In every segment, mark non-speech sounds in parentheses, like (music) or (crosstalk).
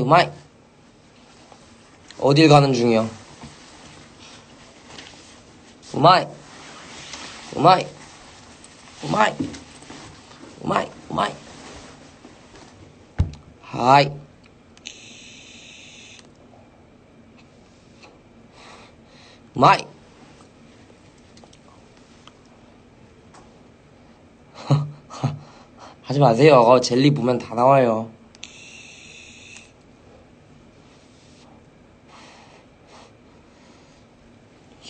우마이. 어딜 가는 중이야? 우마이. 우마이. 우마이. 우마이, 우마이. 하이. 우마이. 하지 마세요. 어, 젤리 보면 다 나와요.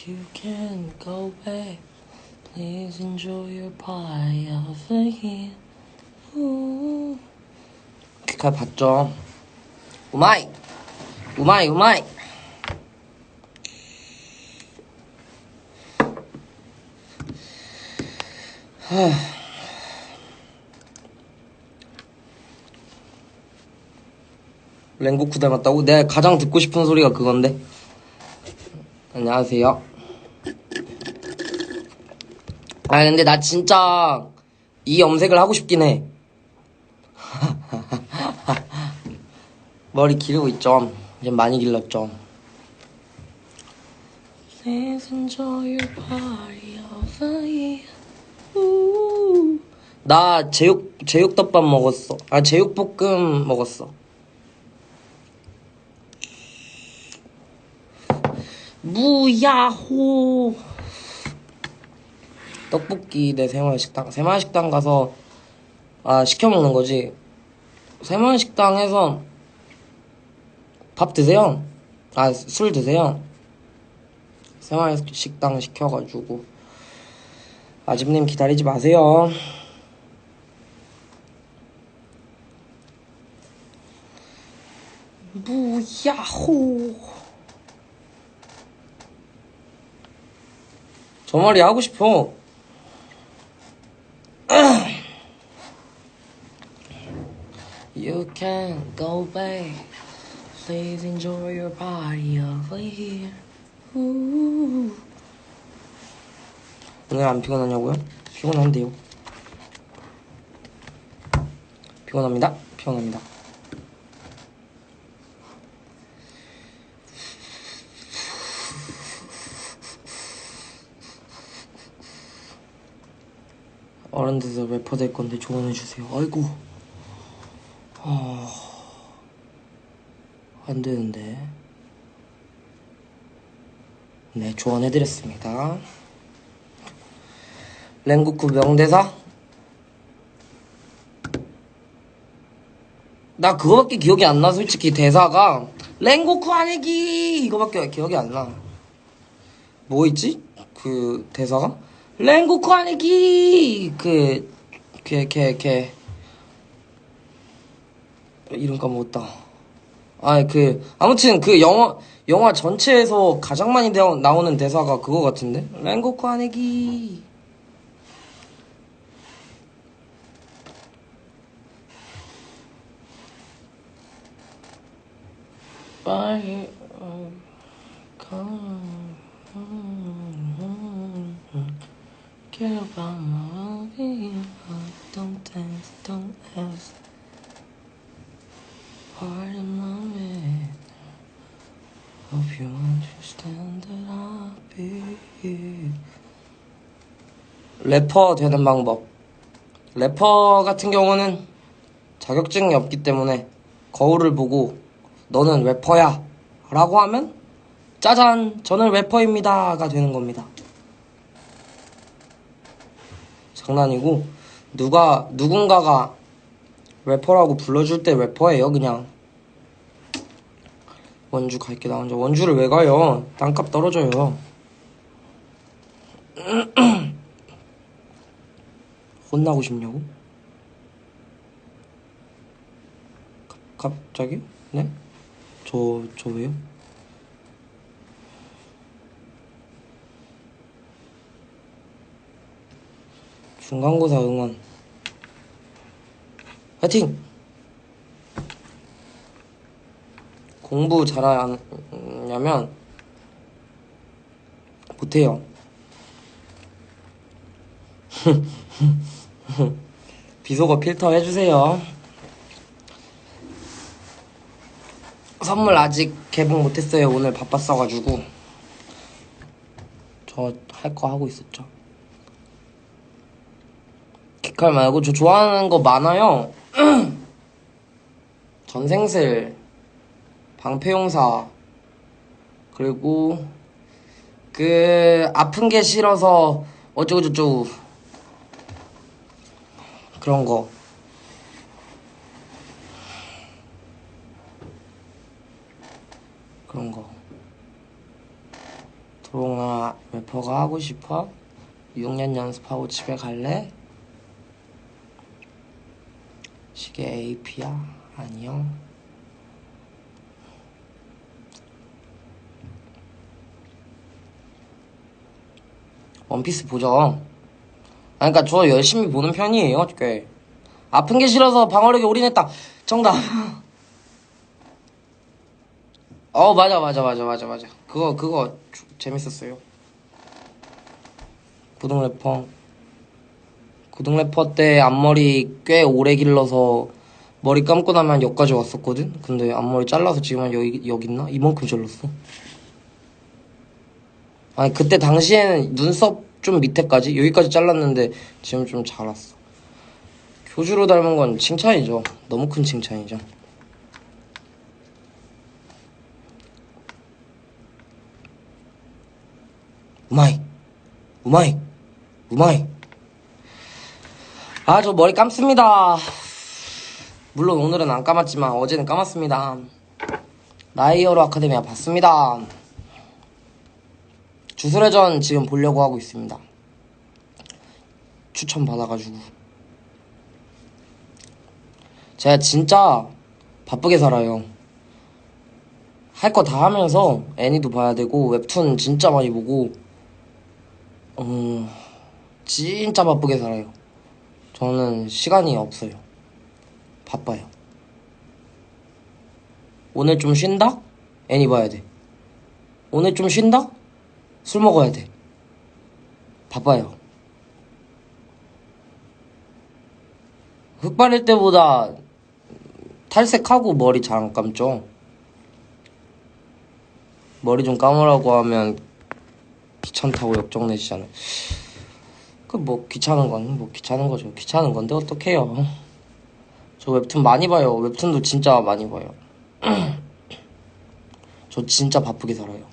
You can go back. Please enjoy your pie over here. Ooh. 퀴카 봤죠? 우마이! 우마이, 우마이! 랭고쿠 닮았다고? 내가 가장 듣고 싶은 소리가 그건데. 안녕하세요. 아, 근데 나 진짜 이 염색을 하고 싶긴 해. (laughs) 머리 기르고 있죠. 이제 많이 길렀죠. 나 제육 제육덮밥 먹었어. 아 제육볶음 먹었어. 무야호. 떡볶이 내 새마을식당. 새마을식당 가서 아 시켜 먹는 거지. 새마을식당에서 밥 드세요? 아 술 드세요? 새마을식당 시켜가지고. 아집님 기다리지 마세요. 무야호 저 말이 하고 싶어. You can go back. Please enjoy your party over here. Ooh. 오늘 안 피곤하냐고요? 피곤한데요. 피곤합니다. 피곤합니다. 어른 돼서 래퍼 될 건데 조언해 주세요. 아이고. 아. 안 되는데. 네, 조언해 드렸습니다. 랭구쿠 명대사? 나 그거밖에 기억이 안 나, 솔직히 대사가. 랭고쿠 아니기! 이거밖에 기억이 안 나. 뭐 있지? 그 대사가? 랭고쿠 아니기! 그, 걔, 걔, 걔. 이름 까먹었다. 아, 그, 아무튼 그 영화, 영화 전체에서 가장 많이 나- 나오는 대사가 그거 같은데? 랭고쿠 아니기! 빨리, 어, Care about my well-being, but don't dance, don't ask. Heart in my bed. Hope you understand that I'll be here. 래퍼 되는 방법. 래퍼 같은 경우는 자격증이 없기 때문에 거울을 보고 너는 래퍼야 라고 하면 짜잔 저는 래퍼입니다가 되는 겁니다. 장난이고 누가 누군가가 래퍼라고 불러줄 때 래퍼예요 그냥 원주 갈게 나 혼자 원주를 왜 가요 땅값 떨어져요 (clears throat) 혼나고 싶냐고? 갑- 갑자기? 네? 저, 저 왜요? 중간고사 응원 화이팅! 공부 잘하냐면 못해요 (laughs) 비속어 필터 해주세요. 선물 아직 개봉 못했어요. 오늘 바빴어가지고. 저 할 거 하고 있었죠. 기칼 말고 저 좋아하는 거 많아요. (clears throat) 전생슬, 방패용사, 그리고 그 아픈 게 싫어서 어쩌고 저쩌고 그런 거. 그런 거. 도롱아 래퍼가 하고 싶어? 6년 연습하고 집에 갈래? 시계 AP야? 아니요. 원피스 보죠. 아, 그러니까 저 열심히 보는 편이에요, 꽤. 아픈 게 싫어서 방어력에 올인했다. 정답. (laughs) 어, 맞아, 맞아, 맞아, 맞아, 맞아. 그거, 그거 주- 재밌었어요. 구동 래퍼. 구동 래퍼 때 앞머리 꽤 오래 길러서 머리 감고 나면 여기까지 왔었거든? 근데 앞머리 잘라서 지금 은 여기, 여기 있나? 이만큼 잘랐어. 아니, 그때 당시에는 눈썹 좀 밑에까지? 여기까지 잘랐는데 지금 좀 자랐어. 교주로 닮은 건 칭찬이죠. 너무 큰 칭찬이죠. 우마이, 우마이, 우마이. 아, 저 머리 감습니다. 물론 오늘은 안 감았지만 어제는 감았습니다. 라이어로 아카데미아 봤습니다. 주술회전 지금 보려고 하고 있습니다. 추천 받아가지고. 제가 진짜 바쁘게 살아요. 할 거 다 하면서 애니도 봐야 되고 웹툰 진짜 많이 보고 음 진짜 바쁘게 살아요. 저는 시간이 없어요. 바빠요. 오늘 좀 쉰다? 애니 봐야 돼. 오늘 좀 쉰다? 술 먹어야 돼. 바빠요. 흑발일 때보다 탈색하고 머리 잘 안 감죠? 머리 좀 감으라고 하면 귀찮다고 역정 내시잖아요. 그 뭐 귀찮은 건 뭐 귀찮은 거죠. 귀찮은 건데 어떡해요. 저 웹툰 많이 봐요. 웹툰도 진짜 많이 봐요. 저 진짜 바쁘게 살아요.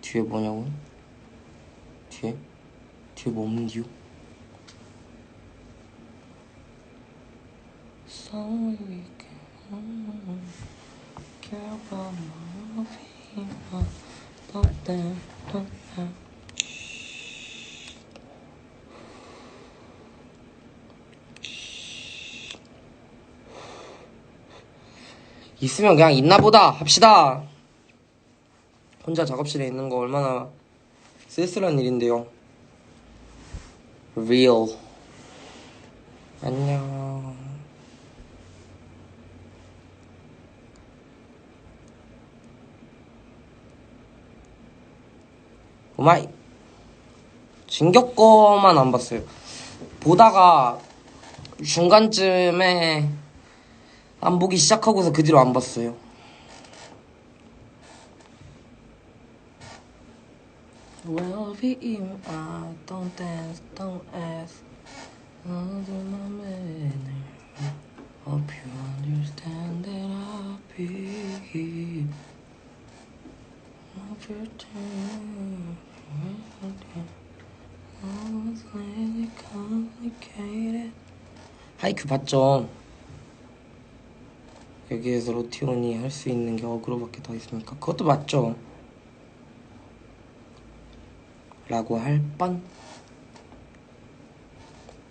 뒤에 뭐냐고? 뒤에? 뒤에 뭐 we can care about my have. 있으면 그냥 있나 보다 합시다. 혼자 작업실에 있는 거 얼마나 쓸쓸한 일인데요. Real. 안녕. 오마이. 진격 거만 안 봤어요. 보다가 중간쯤에 안 보기 시작하고서 그 뒤로 안 봤어요. Well, be you, I don't dance, don't ask. I'll do my manner. Hope you understand that I'll be. I'll pretend. Almost really complicated. 하이큐 봤죠? 여기에서 로티온이 할 수 있는 게 어그로밖에 더 있습니까? 그것도 맞죠? 라고 할 뻔.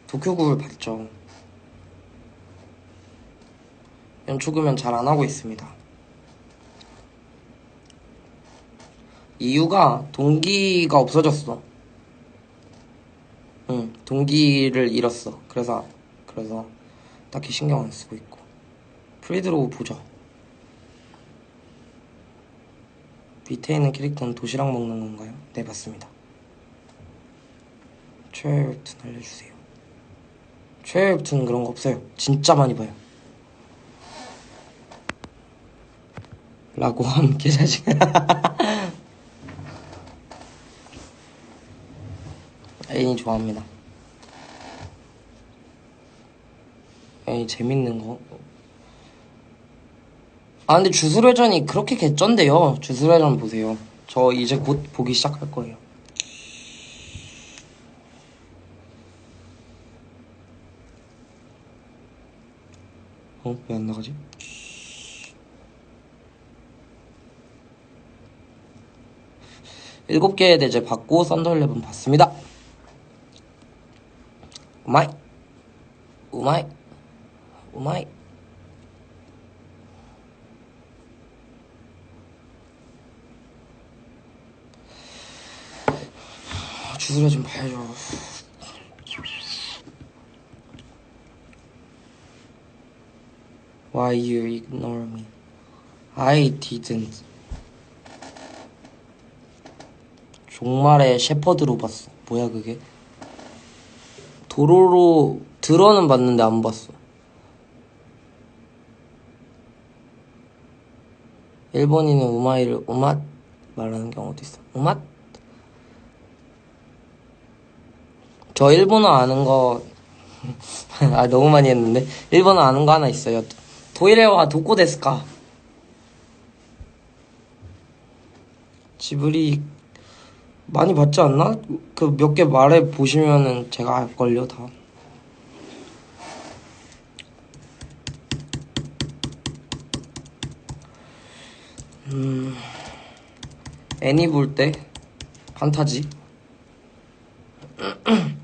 도쿄구를 봤죠. 연초금연 잘 안 하고 있습니다. 이유가 동기가 없어졌어. 응, 동기를 잃었어. 그래서 그래서 딱히 신경 안 쓰고 있고. 프리드로우 보자. 밑에 있는 캐릭터는 도시락 먹는 건가요? 네, 맞습니다. 최애 웹툰 알려주세요. 최애 웹툰 그런 거 없어요. 진짜 많이 봐요. 라고 함께 자식. (laughs) 애인이 좋아합니다. 애인이 재밌는 거. 아 근데 주술회전이 그렇게 개쩐데요. 주술회전 보세요. 저 이제 곧 보기 시작할 거예요. 어? 왜 안 나가지? 일곱 개의 대제 받고 썬더일레븐 봤습니다. 우마이, 우마이, 우마이. 주술회 좀 봐야죠. Why you ignore me? I didn't. 종말의 셰퍼드로 봤어. 뭐야 그게? 도로로 들어는 봤는데 안 봤어. 일본인은 우마이를 우맛 말하는 경우도 있어. 우맛? 저 일본어 아는 거, (laughs) 아, 너무 많이 했는데. 일본어 아는 거 하나 있어요. 도이레와 도코 데스까? 지브리 많이 봤지 않나? 그 몇 개 말해 보시면은 제가 알걸요, 다. 음, 애니 볼 때, 판타지. (clears throat)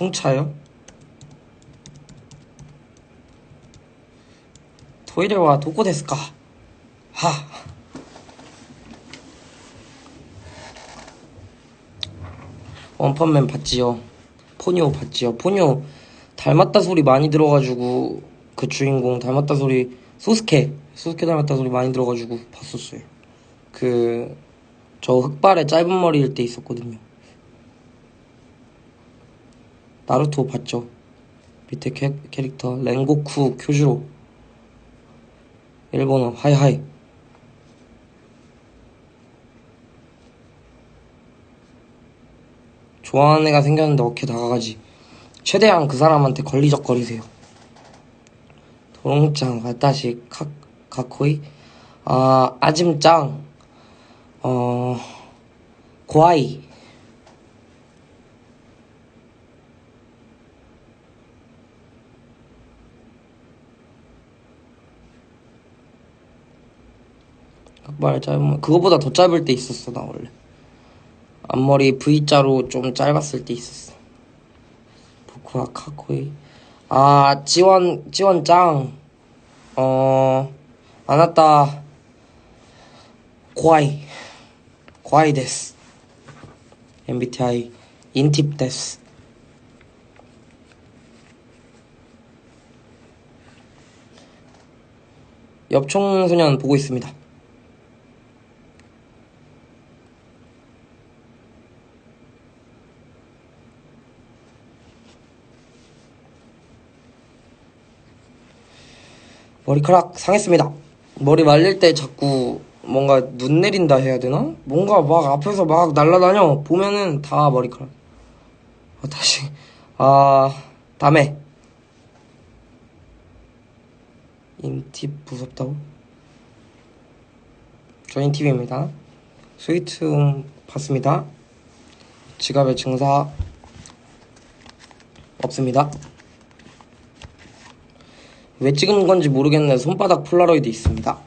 풍차요? 토이레와 도코 데스까? 하. 원펀맨 봤지요. 포니오 봤지요. 포니오 닮았다 소리 많이 들어가지고 그 주인공 닮았다 소리 소스케 소스케 닮았다 소리 많이 들어가지고 봤었어요. 그 저 흑발에 짧은 머리일 때 있었거든요. 나루토 봤죠? 밑에 캐, 캐릭터 렌고쿠 쿄주로. 일본어 하이하이. 좋아하는 애가 생겼는데 어떻게 다가가지. 최대한 그 사람한테 걸리적거리세요. 도롱짱 와타시 카, 카코이? 아 아짐짱. 어 고아이 흑발 짧은 그거보다 더 짧을 때 있었어 나 원래. 앞머리 V자로 좀 짧았을 때 있었어. 보쿠아 카코이. 아 지원 지원 짱. 어 아나타 고아이. 고아이 데스. MBTI 인팁 데스. 엽총소년 보고 있습니다 머리카락 상했습니다. 머리 말릴 때 자꾸 뭔가 눈 내린다 해야 되나? 뭔가 막 앞에서 막 날라다녀. 보면은 다 머리카락. 아, 다시. 아, 다음에. 인팁 무섭다고? 저 인 팁입니다. 스위트홈 봤습니다. 지갑에 증사 없습니다. 왜 찍은 건지 모르겠는데 손바닥 폴라로이드 있습니다.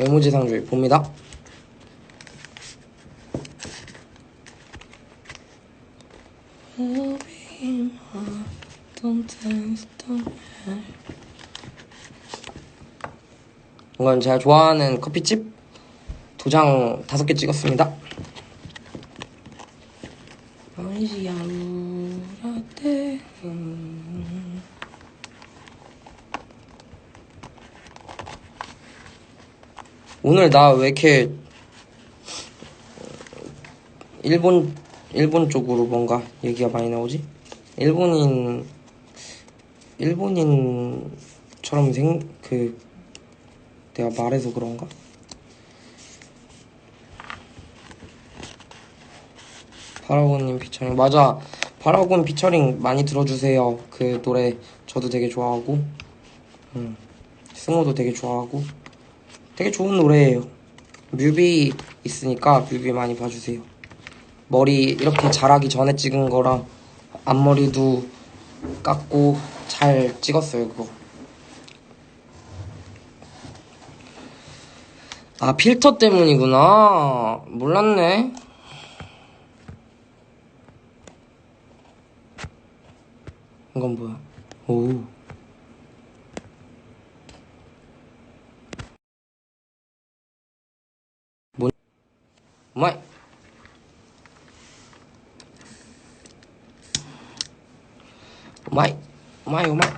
외모지상주의 봅니다. 이건 제가 좋아하는 커피집 도장 다섯 개 찍었습니다. 아이시야우라떼 오늘 나 왜 이렇게 일본 일본 쪽으로 뭔가 얘기가 많이 나오지? 일본인 일본인처럼 생 그 내가 말해서 그런가? 파라곤님 피처링. 맞아. 파라곤 피처링 많이 들어주세요. 그 노래 저도 되게 좋아하고. 음, 승호도 되게 좋아하고 되게 좋은 노래예요. 뮤비 있으니까 뮤비 많이 봐주세요. 머리 이렇게 자라기 전에 찍은 거랑 앞머리도 깎고 잘 찍었어요 그거. 아 필터 때문이구나. 몰랐네. 이건 뭐야? 오 뭐? 오마이 오마이 오마이 오마이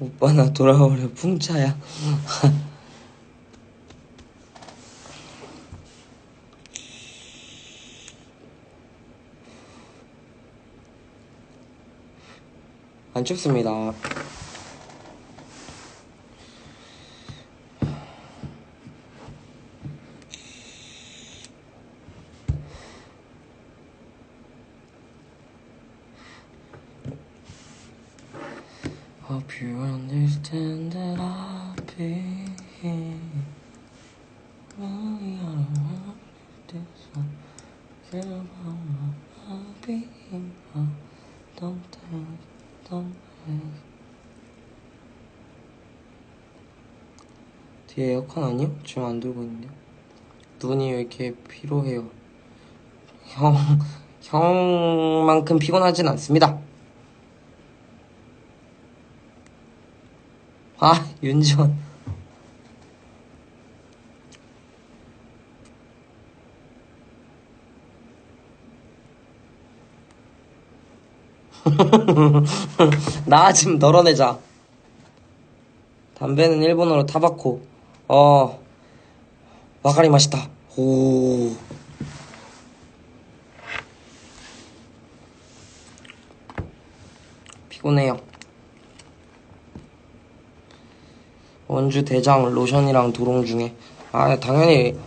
오빠 나 돌아오려 풍차야. (laughs) 안 춥습니다 Hope you understand that I'll be here. Really, I don't want this one. Care about my I'll be here. Don't think, don't think. 뒤에 에어컨 아니요? 지금 안 들고 있는데요. 눈이 왜 이렇게 피로해요? 형, 형만큼 피곤하진 않습니다. 아, 윤지원. (laughs) 나좀 덜어내자. 담배는 일본어로 타바코. 어, 와카리 맛있다. 오. 피곤해요. 원주 대장 로션이랑 도롱 중에 아 당연히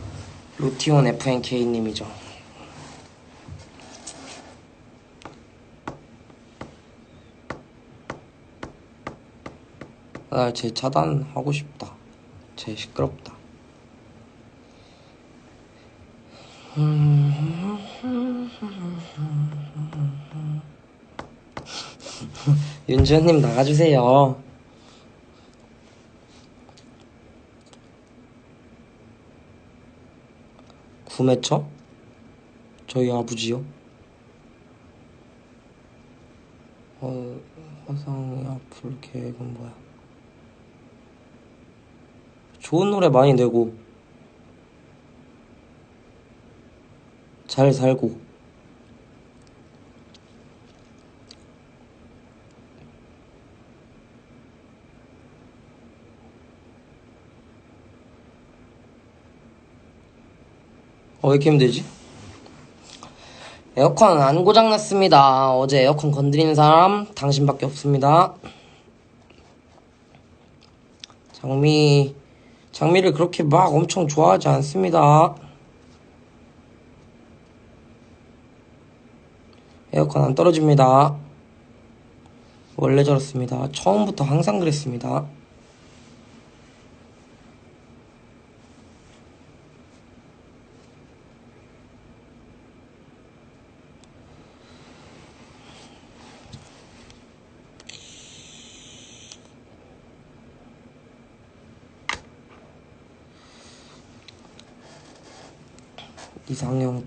로티온 FNK님이죠. 아 제 차단하고 싶다. 제 시끄럽다. (laughs) 윤지현님 나가주세요. 구매처? 저희 아버지요? 어, 화상이 앞을 계획은 뭐야? 좋은 노래 많이 내고 잘 살고 어, 왜 이렇게 힘들지? 에어컨 안 고장났습니다. 어제 에어컨 건드린 사람 당신밖에 없습니다. 장미, 장미를 그렇게 막 엄청 좋아하지 않습니다. 에어컨 안 떨어집니다. 원래 저렇습니다. 처음부터 항상 그랬습니다.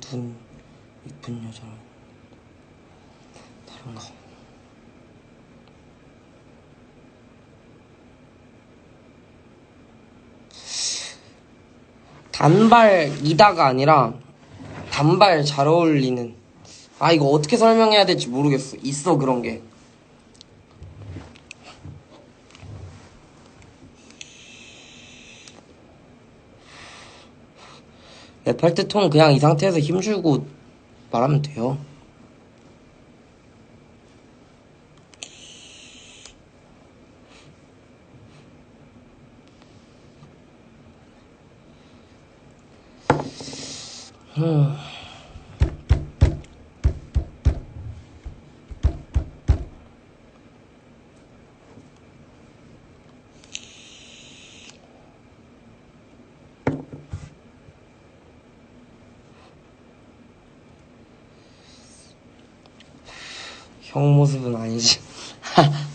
이쁜 이쁜 여자랑 다른 거 단발이다가 아니라 단발 잘 어울리는. 아 이거 어떻게 설명해야 될지 모르겠어. 있어 그런 게. 랩할 때톤 그냥 이 상태에서 힘주고 말하면 돼요 형 모습은 아니지. (laughs)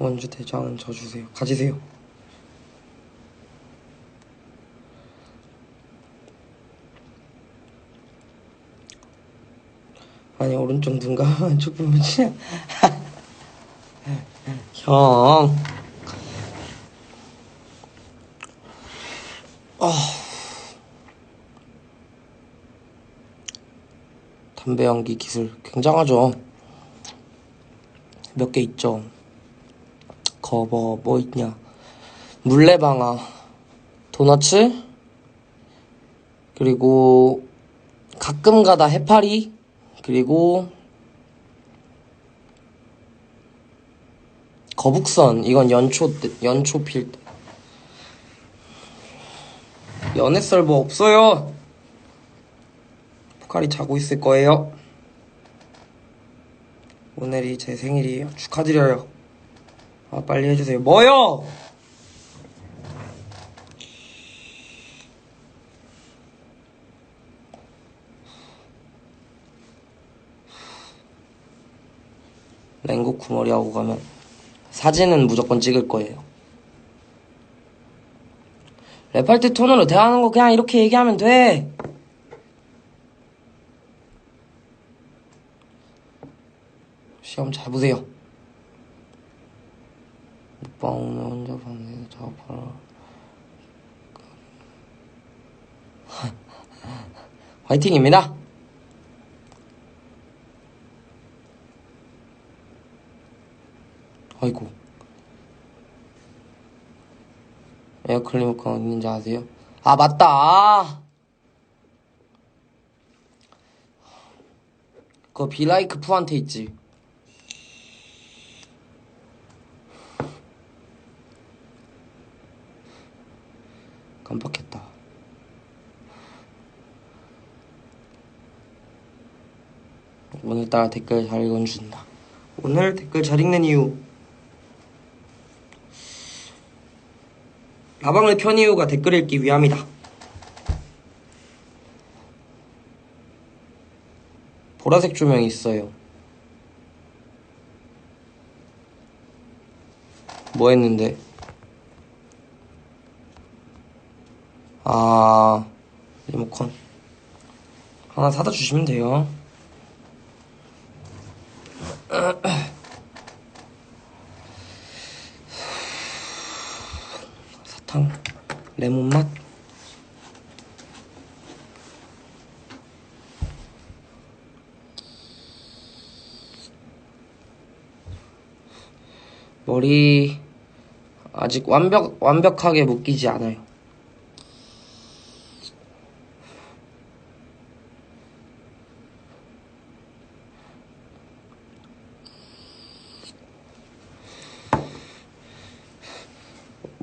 원주 대장은 저 주세요. 가지세요. 아니 오른쪽 눈가 왼쪽 (laughs) 보면 진짜. (laughs) 형 담배 연기 기술 굉장하죠. 몇 개 있죠. 거버 뭐 있냐? 물레방아, 도너츠, 그리고 가끔 가다 해파리, 그리고 거북선 이건 연초 때 연초 필 때. 연애 썰 뭐 없어요. 포카리 자고 있을 거예요. 오늘이 제 생일이에요. 축하드려요. 아, 빨리 해주세요. 뭐요? 랭고쿠 머리 하고 가면 사진은 무조건 찍을 거예요. 랩할 때 톤으로 대하는 거 그냥 이렇게 얘기하면 돼. 시험 잘 보세요. 오빠 오늘 혼자 방에서 작업하러 (laughs) 화이팅입니다. 아이고 에어클리니까 어딘지 아세요? 아 맞다 아. 그거 비라이크 푸한테 있지 깜빡했다. 오늘따라 댓글 잘 읽어준다. 오늘 댓글 잘 읽는 이유. 라방을 편 이유가 댓글 읽기 위함이다. 보라색 조명이 있어요. 뭐 했는데? 아, 리모컨. 하나 사다 주시면 돼요. 사탕, 레몬 맛. 머리 아직 완벽 완벽하게 묶이지 않아요.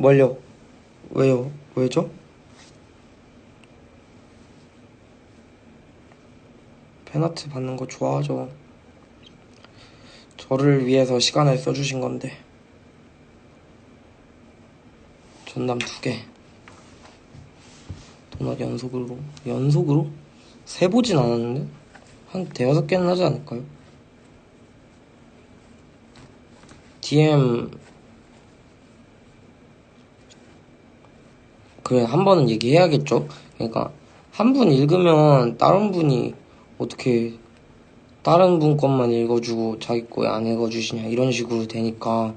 뭘요? 왜요? 왜죠? 팬아트 받는 거 좋아하죠. 저를 위해서 시간을 써주신 건데. 전남 두 개. 도넛 연속으로. 연속으로? 세 보진 않았는데? 한 대여섯 개는 하지 않을까요? DM 그래 한 번은 얘기해야겠죠. 그러니까 한 분 읽으면 다른 분이 어떻게 다른 분 것만 읽어주고 자기 거안 읽어주시냐 이런 식으로 되니까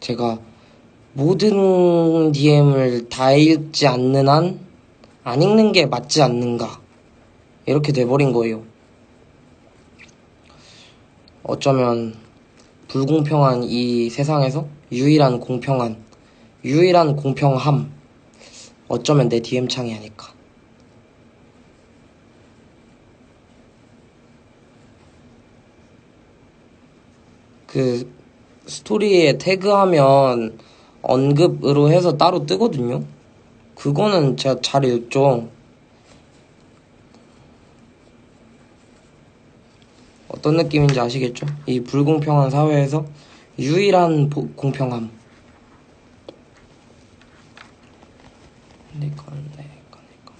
제가 모든 DM을 다 읽지 않는 한 안 읽는 게 맞지 않는가 이렇게 돼버린 거예요. 어쩌면 불공평한 이 세상에서 유일한 공평한 유일한 공평함 어쩌면 내 DM 창이 아닐까. 그 스토리에 태그하면 언급으로 해서 따로 뜨거든요. 그거는 제가 잘 읽죠. 어떤 느낌인지 아시겠죠? 이 불공평한 사회에서 유일한 보- 공평함. 내 건, 내 건, 내 건.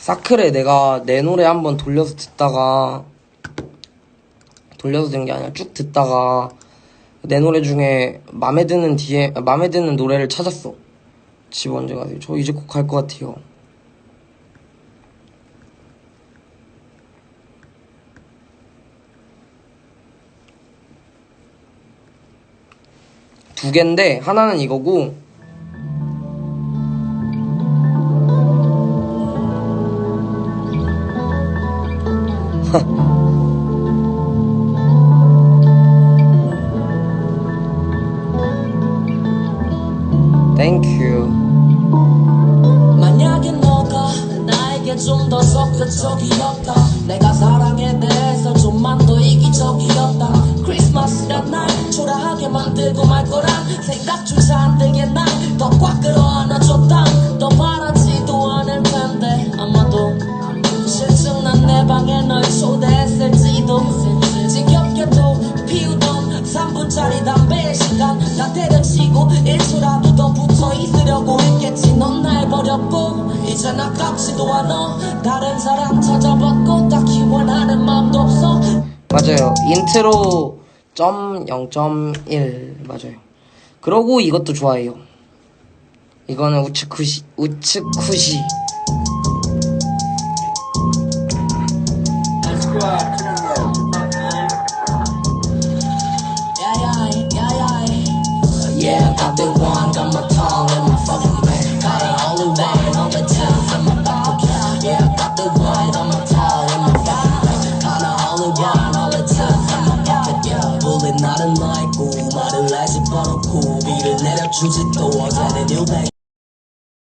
사클에 내가 내 노래 한번 돌려서 듣다가 돌려서 든게 아니라 쭉 듣다가 내 노래 중에 맘에 드는 뒤에 맘에 드는 노래를 찾았어. 집 언제 가세요? 저 이제 곧 갈 것 같아요. 두 개인데 하나는 이거고 (laughs) 땡큐. 만약에 너가 나에게 좀 더 적극적이었다. 내가 사랑에 대해서 좀만 더 이기적이었다. 크리스마스란 날 초라하게 만들고 말 거란 생각조차 안 들게 날더 꽉 끌어안아줬다 나 때려치고 1초라도 더 붙어 있으려고 했겠지 넌 날 버렸고 이젠 아깝지도 않아 다른 사람 찾아봤고 딱히 원하는 마음도 없어 맞아요. 인트로 점 0.1 맞아요. 그러고 이것도 좋아해요. 이거는 우츠쿠시 우츠쿠시 Yeah, got the one, got my tongue and my fucking back Got it all the way, all the time, and my back Yeah, got the one, on my tongue and my fucking back Got it all the one, all the time, and my back Yeah, bullet 나는 나 있고 말을 하지 버놓고 비를 내려 주지 또 어제는 뉴백